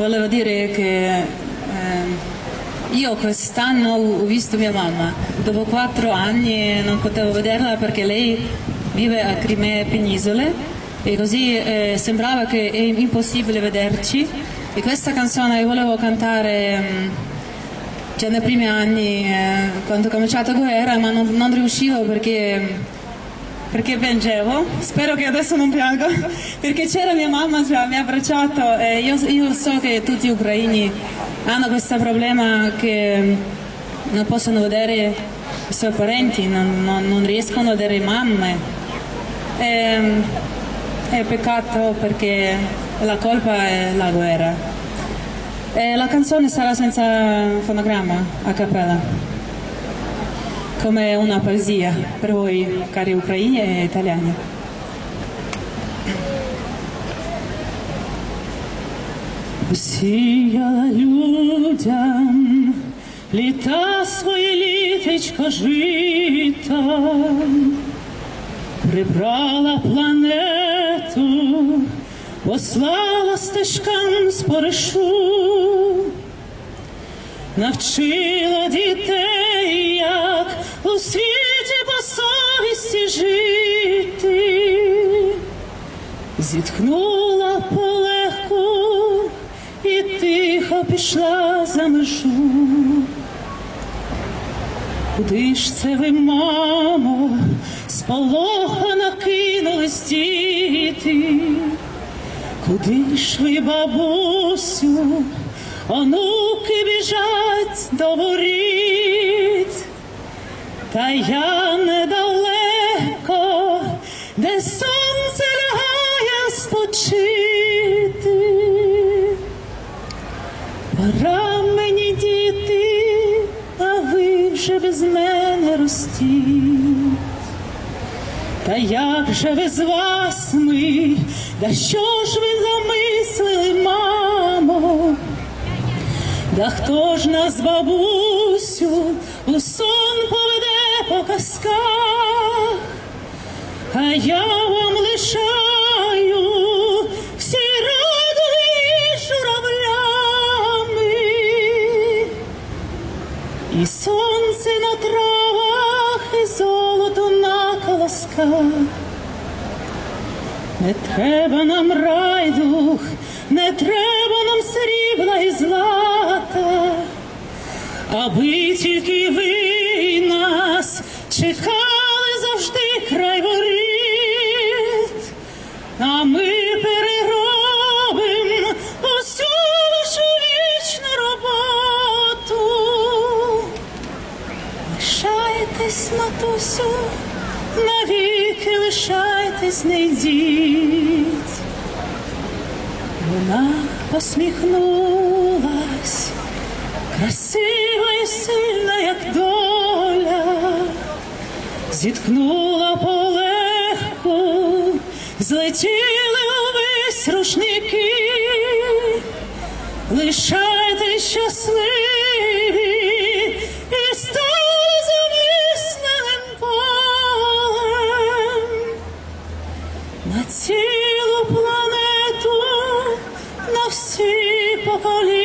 volevo dire che ehm, io quest'anno ho visto mia mamma. Dopo quattro anni non potevo vederla perché lei vive a Crimea Penisole e così eh, sembrava che è impossibile vederci. E questa canzone volevo cantare ehm, già nei primi anni eh, quando è cominciata la guerra, ma non, non riuscivo perché perché piangevo, spero che adesso non piango, perché c'era mia mamma, cioè, mi ha abbracciato e io, io so che tutti gli ucraini hanno questo problema che non possono vedere i suoi parenti, non, non- non riescono a vedere mamme. E, è peccato perché la colpa è la guerra. E la canzone sarà senza fonogramma, a cappella come una poesia per voi, cari ucraini e italiani. Сіяла людям літа свої літечко жита, прибрала планету, послала стежкам споришу навчила дітей, у світі по совісті жити, зіткнула полегку і тихо пішла за межу. Куди ж це ви, мамо, сполохано кинулись діти? Куди ж ви, бабусю, онуки біжать до воріт? Та я недалеко, де сонце лягає спочити. Пора мені діти, а ви вже без мене ростіть. Та як же без вас ми, да що ж ви замислили, мамо? Да хто ж нас, бабусю, у сон поведе по казках? А я вам лишаю всі радуги журавлями. І сонце на травах, і золото на колосках. Не треба нам райдух, не треба нам срібла і злата, аби тільки ви Лишайтесь, матусю, навіки лишайтесь, не йдіть. Вона посміхнулась, красива і сильна, як доля, зіткнула полегку, злетіли увесь рушники, лишайтесь на цілу планету, на всі покоління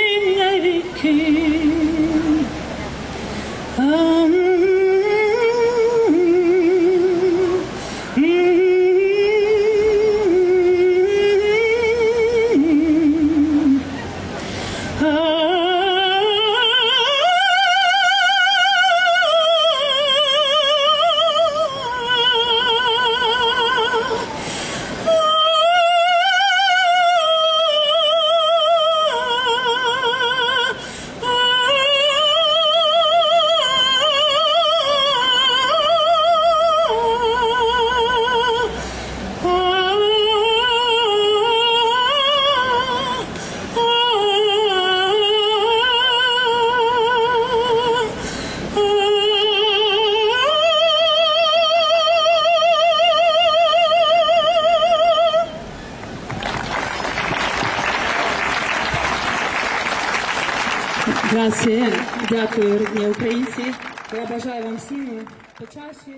дякую, рідні українці. Я бажаю вам всім почаще.